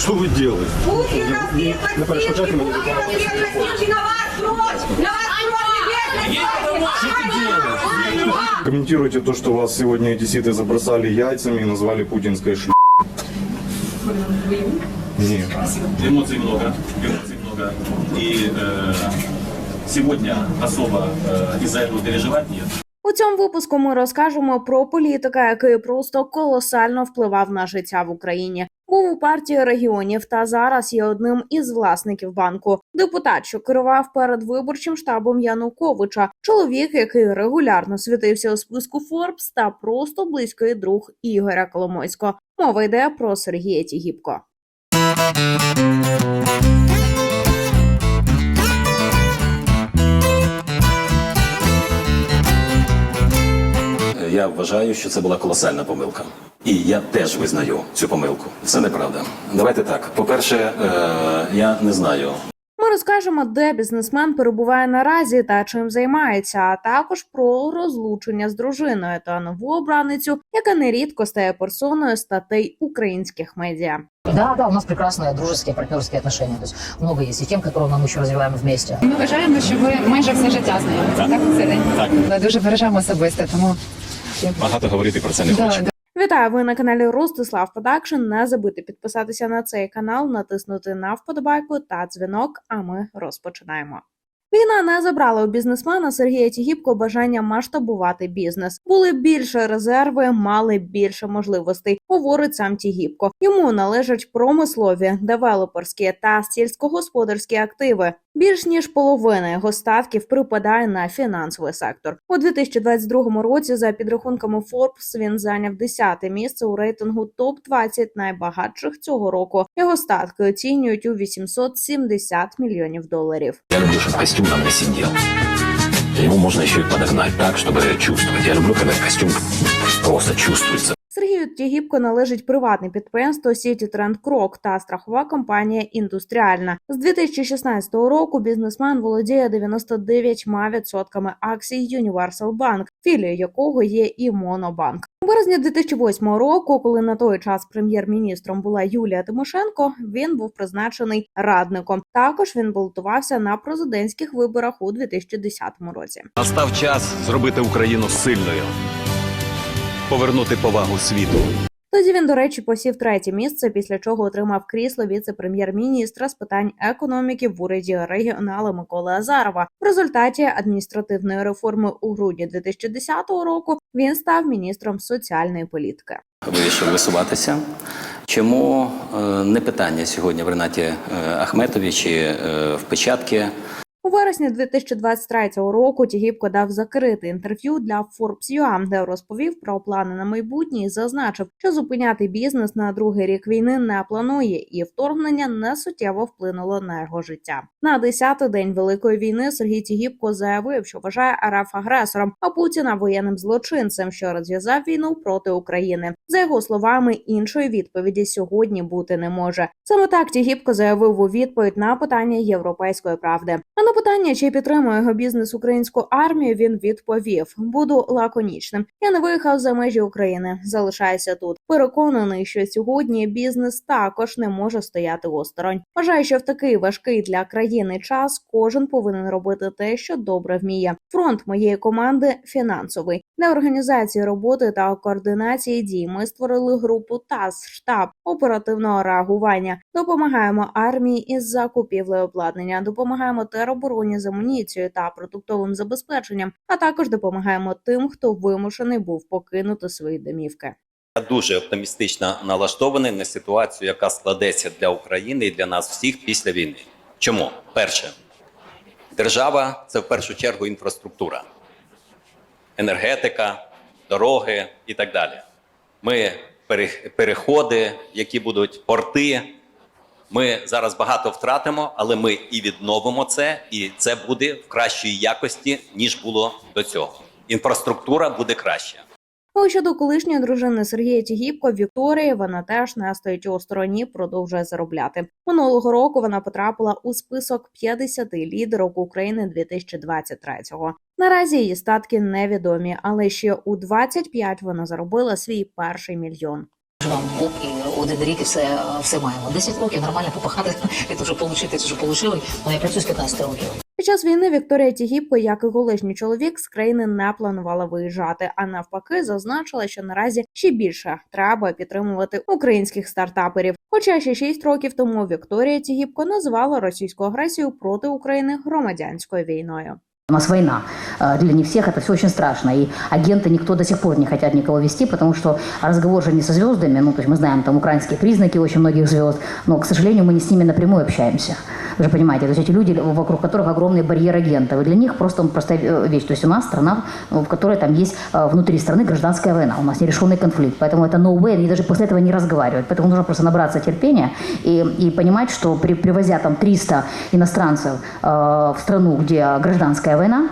Что вы делаете? Путин Не- разбил не Путин разбил Россию. На вас кровь! На вас кровь! Комментируйте то, что вас сегодня одесситы забросали яйцами и назвали путинской шлю. Нет. Эмоций много, эмоций много. И э, сегодня особо э, из-за этого переживать нет. У цьому випуску ми розкажемо про політика, який просто колосально впливав на життя в Україні. Був у партії регіонів та зараз є одним із власників банку. Депутат, що керував передвиборчим штабом Януковича, чоловік, який регулярно світився у списку Форбс, та просто близький друг Ігоря Коломойського. Мова йде про Сергія Тігіпко. Я вважаю, що це була колосальна помилка. І я теж визнаю цю помилку. Це неправда. Давайте так. По-перше, е, я не знаю, Ми розкажемо, де бізнесмен перебуває наразі та чим займається, а також про розлучення з дружиною та нову обраницю, яка нерідко стає персоною статей українських медіа. Да, да, у нас прекрасные дружеские, партнерские отношения. То есть много есть и тем, которые мы еще развиваем вместе. Ми вважаємо, що ви майже все життя знайомі. Так, так, так. Ми дуже бережемо особисте, тому багато говорити про це не хочу. Вітаю! Ви на каналі Ростислав Продакшн. Не забудьте підписатися на цей канал, натиснути на вподобайку та дзвінок. А ми розпочинаємо. Війна не забрала у бізнесмена Сергія Тігіпко бажання масштабувати бізнес. Були більше резерви, мали більше можливостей. Говорить сам Тігіпко. Йому належать промислові, девелоперські та сільськогосподарські активи. Більш ніж половина його статків припадає на фінансовий сектор. У 2022 році, за підрахунками Forbes, він зайняв 10-те місце у рейтингу топ 20 найбагатших цього року. Його статки оцінюють у 870 мільйонів доларів. Я люблю, чтобы костюм на мне сидел. Его можно еще и подогнать так, чтобы чувствовать. Я люблю, когда костюм просто чувствуется. Сергію Тягібко належить приватне підприємство Сіті Тренд Крок та страхова компанія Індустріальна. З 2016 року бізнесмен володіє 99% акцій Universal Bank, філією якого є і Монобанк. У березні 2008 року, коли на той час прем'єр-міністром була Юлія Тимошенко, він був призначений радником. Також він балотувався на президентських виборах у 2010 році. Настав час зробити Україну сильною, повернути повагу світу. Тоді він, до речі, посів третє місце, після чого отримав крісло віце-прем'єр-міністра з питань економіки в уряді регіонала Миколи Азарова. В результаті адміністративної реформи у грудні 2010 року він став міністром соціальної політики. Вирішив висуватися. Чому е, не питання сьогодні в Ренаті е, Ахметові чи е, в печатки? У вересні 2023 року Тігіпко дав закрите інтерв'ю для Forbes.ua, де розповів про плани на майбутнє і зазначив, що зупиняти бізнес на другий рік війни не планує, і вторгнення не суттєво вплинуло на його життя. На 10-й день великої війни Сергій Тігіпко заявив, що вважає РФ агресором, а Путіна воєнним злочинцем, що розв'язав війну проти України. За його словами, іншої відповіді сьогодні бути не може. Саме так Тігіпко заявив у відповідь на питання європейської правди. На питання, чи підтримує його бізнес українську армію, він відповів: буду лаконічним. Я не виїхав за межі України, залишаюся тут. Переконаний, що сьогодні бізнес також не може стояти осторонь. Вважаю, що в такий важкий для країни час кожен повинен робити те, що добре вміє. Фронт моєї команди фінансовий для організації роботи та координації дій. Ми створили групу ТАС штаб оперативного реагування. Допомагаємо армії із закупівлею обладнання, допомагаємо теробороні з амуніцією та продуктовим забезпеченням, а також допомагаємо тим, хто вимушений був покинути свої домівки. Я дуже оптимістично налаштований на ситуацію, яка складеться для України і для нас всіх після війни. Чому? Перше, держава це в першу чергу інфраструктура, енергетика, дороги і так далі. Ми переходи, які будуть порти. Ми зараз багато втратимо, але ми і відновимо це, і це буде в кращій якості ніж було до цього. Інфраструктура буде краща. А ось щодо колишньої дружини Сергія Тігіпко Вікторії, вона теж не стоїть у стороні, продовжує заробляти. Минулого року вона потрапила у список 50 лідерок України 2023-го. Наразі її статки невідомі, але ще у 25 вона заробила свій перший мільйон. Один рік і все, все маємо. 10 років нормально попахати, це вже отримати, це вже отримали. Але я працюю з 15 років. Під час війни Вікторія Тігіпко, як і колишній чоловік, з країни не планувала виїжджати, а навпаки, зазначила, що наразі ще більше треба підтримувати українських стартаперів. Хоча ще 6 років тому Вікторія Тігіпко називала російську агресію проти України громадянською війною. У нас война. Э, Для не всех это все очень страшно. И агенты никто до сих пор не хотят никого вести, потому что разговор же не со звездами. Ну, то есть мы знаем там украинские признаки очень многих звезд, но, к сожалению, мы не с ними напрямую общаемся. Вы же понимаете, то есть эти люди, вокруг которых огромный барьер агентов. И для них просто простая э, вещь. То есть у нас страна, ну, в которой там есть э, внутри страны гражданская война. У нас нерешенный конфликт. Поэтому это no way, они даже после этого не разговаривают. Поэтому нужно просто набраться терпения и, и понимать, что при, привозя там 300 иностранцев э, в страну, где гражданская война,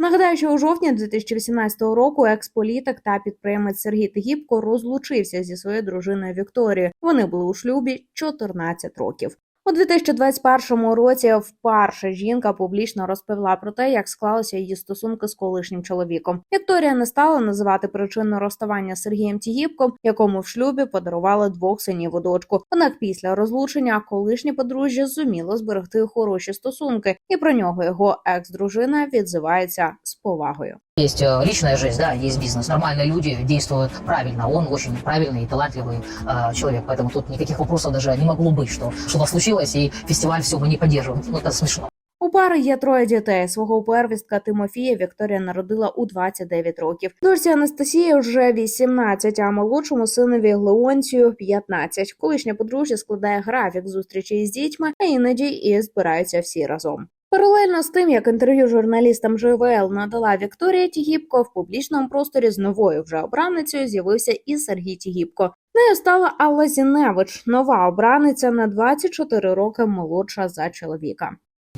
Нагадаю, що у жовтні 2018 року експолітик та підприємець Сергій Тигіпко розлучився зі своєю дружиною Вікторією. Вони були у шлюбі 14 років. У 2021 році вперше жінка публічно розповіла про те, як склалися її стосунки з колишнім чоловіком. Вікторія не стала називати причину розставання з Сергієм Тігіпком, якому в шлюбі подарували двох синів у дочку. Однак після розлучення колишнє подружжя зуміло зберегти хороші стосунки, і про нього його екс-дружина відзивається з повагою. Есть э, личная жизнь, да, есть бизнес. Нормальные люди действуют правильно. Он очень правильный и талантливый э, человек, поэтому тут никаких вопросов даже не могло быть, что что-то случилось и фестиваль все мы не поддерживаем. Ну, это смешно. У пари є троє дітей. Свого первістка Тимофія Вікторія народила у 29 років. Дочці Анастасії вже 18, а молодшому синові Леонцію 15. Колишнє подружжя складає графік зустрічей з дітьми, а іноді і збираються всі разом. Паралельно з тим, як інтерв'ю журналістам ЖВЛ надала Вікторія Тігіпко, в публічному просторі з новою вже обраницею з'явився і Сергій Тігіпко. Нею стала Алла Зіневич, нова обраниця на 24 роки молодша за чоловіка.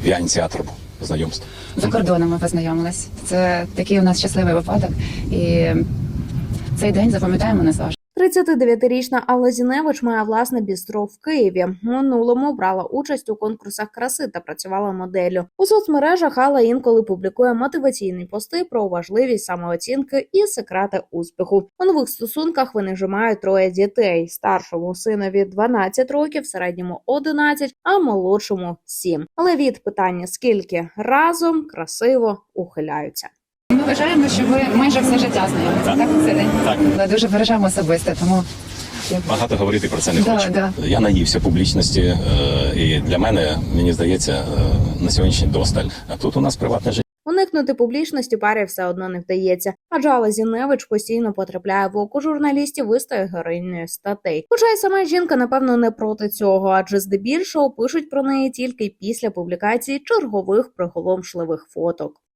Я ініціатор був знайомства. За кордоном ми познайомились. Це такий у нас щасливий випадок. І цей день запам'ятаємо назавжди. 39-річна Алла Зіневич має власне бістро в Києві. Минулому брала участь у конкурсах краси та працювала моделлю. У соцмережах Алла інколи публікує мотиваційні пости про важливість самооцінки і секрети успіху. У нових стосунках вони вже мають троє дітей: старшому синові 12 років, середньому 11, а молодшому 7. Але від питання скільки разом красиво ухиляються. Ми вважаємо, що ви майже все життя знайомі. Так, так Ксенія? Так. Але дуже бережемо особисто, тому Багато говорити про це не Да, хочу. да. Я наївся публічності, е, і для мене, мені здається, е, на сьогоднішній досталь. А тут у нас приватне життя. Уникнути публічності парі все одно не вдається, адже Алла Зіневич постійно потрапляє в око журналістів і стає героїнею статей. Хоча й сама жінка, напевно, не проти цього, адже здебільшого пишуть про неї тільки після публікації чергових приголомшливих фоток. –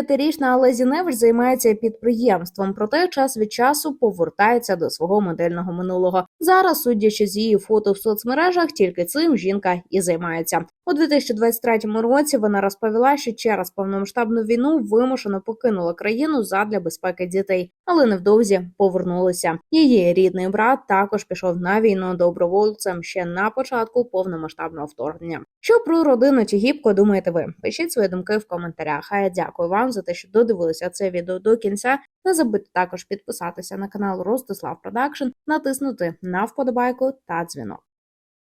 39-річна Алла Зіневич займається підприємством, проте час від часу повертається до свого модельного минулого. Зараз, судячи з її фото в соцмережах, тільки цим жінка і займається. У 2023 році вона розповіла, що через повномасштабну війну вимушено покинула країну задля безпеки дітей, але невдовзі повернулася. Її рідний брат також пішов на війну добровольцем ще на початку повномасштабного вторгнення. Що про родину Тігіпко думаєте ви? Пишіть свої думки в коментарях. А я дякую вам за те, що додивилися це відео до кінця. Не забудьте також підписатися на канал Ростислав Продакшн, натиснути на вподобайку та дзвінок.